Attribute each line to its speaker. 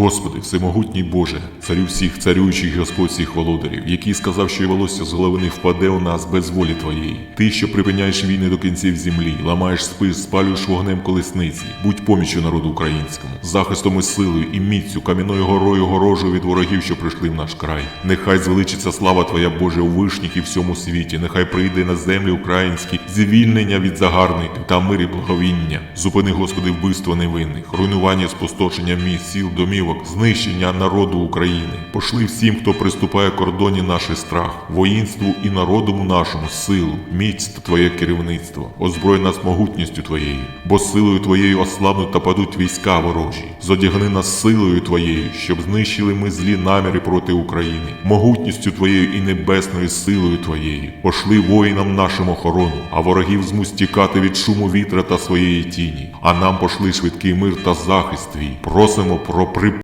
Speaker 1: Господи, всемогутній Боже, царю всіх царюючих Господь всіх володарів, який сказав, що і волосся з голови не впаде у нас без волі Твоєї. Ти, що припиняєш війни до кінців землі, ламаєш спис, спалюєш вогнем колесниці, будь поміччю народу українському, захистом і силою і міцю, кам'яною горою горожою від ворогів, що прийшли в наш край. Нехай звеличиться слава Твоя Боже у вишніх і всьому світі, нехай прийде на землі українські звільнення від загарбників та мир і благовіння. Зупини, Господи, вбивство невинних, руйнування, спустошення міст, сіл, домівок, знищення народу України. Пошли всім, хто приступає кордоні наший страх, воїнству і народому нашому силу, міць та Твоє керівництво. Озброй нас могутністю Твоєю, бо силою Твоєю ослабнуть та падуть війська ворожі. Зодягни нас силою Твоєю, щоб знищили ми злі наміри проти України, могутністю Твоєю і небесною силою Твоєю. Пошли воїнам нашим охорону, а ворогів змусь тікати від шуму вітра та своєї тіні. А нам пошли швидкий мир та захист твій. Просимо про при